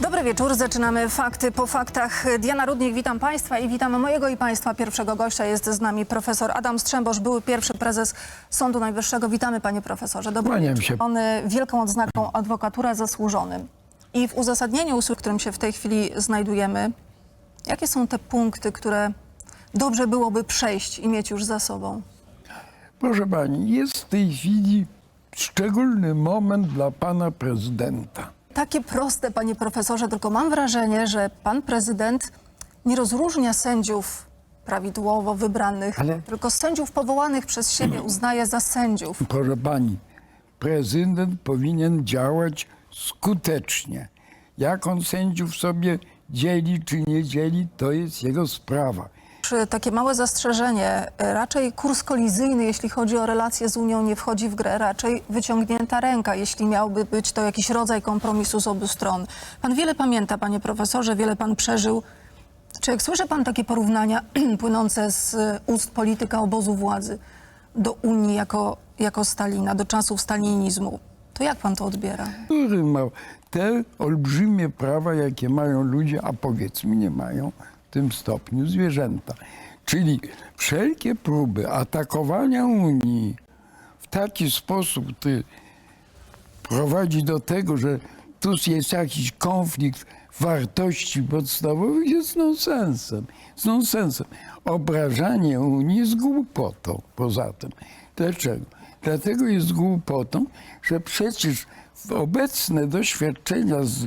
Dobry wieczór, zaczynamy fakty po faktach. Diana Rudnik, witam Państwa i witam mojego i Państwa pierwszego gościa. Jest z nami profesor Adam Strzembosz, były pierwszy prezes Sądu Najwyższego. Witamy Panie Profesorze. Dobry Kłaniam wieczór. się. On y, wielką odznaką adwokatura zasłużonym. I w uzasadnieniu, w którym się w tej chwili znajdujemy, jakie są te punkty, które dobrze byłoby przejść i mieć już za sobą? Proszę pani, jest w tej chwili szczególny moment dla pana prezydenta. Takie proste, panie profesorze, tylko mam wrażenie, że pan prezydent nie rozróżnia sędziów prawidłowo wybranych, Ale- tylko sędziów powołanych przez siebie uznaje za sędziów. Proszę pani, prezydent powinien działać skutecznie. Jak on sędziów sobie dzieli czy nie dzieli, to jest jego sprawa. Czy takie małe zastrzeżenie, e, raczej kurs kolizyjny, jeśli chodzi o relacje z Unią, nie wchodzi w grę, raczej wyciągnięta ręka, jeśli miałby być to jakiś rodzaj kompromisu z obu stron. Pan wiele pamięta, panie profesorze, wiele pan przeżył. Czy jak słyszy pan takie porównania płynące z e, ust polityka obozu władzy do Unii jako, jako Stalina, do czasów stalinizmu, to jak pan to odbiera? Te olbrzymie prawa, jakie mają ludzie, a powiedzmy nie mają tym stopniu zwierzęta. Czyli wszelkie próby atakowania Unii w taki sposób, który prowadzi do tego, że tu jest jakiś konflikt wartości podstawowych, jest nonsensem. Jest nonsensem. Obrażanie Unii jest głupotą poza tym. Dlaczego? Dlatego jest głupotą, że przecież obecne doświadczenia z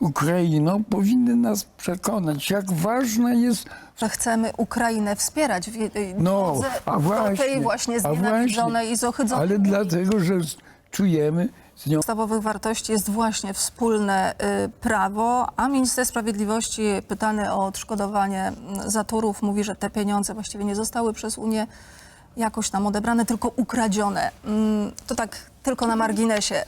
Ukrainą powinny nas przekonać, jak ważna jest Że chcemy Ukrainę wspierać w jej no, a właśnie, tej właśnie znienawidzonej i zohydzonej Ale dlatego, że czujemy z nią podstawowych wartości jest właśnie wspólne y, prawo, a minister sprawiedliwości pytany o odszkodowanie mm, za Turów mówi, że te pieniądze właściwie nie zostały przez Unię jakoś tam odebrane, tylko ukradzione. Mm, To tak tylko na marginesie.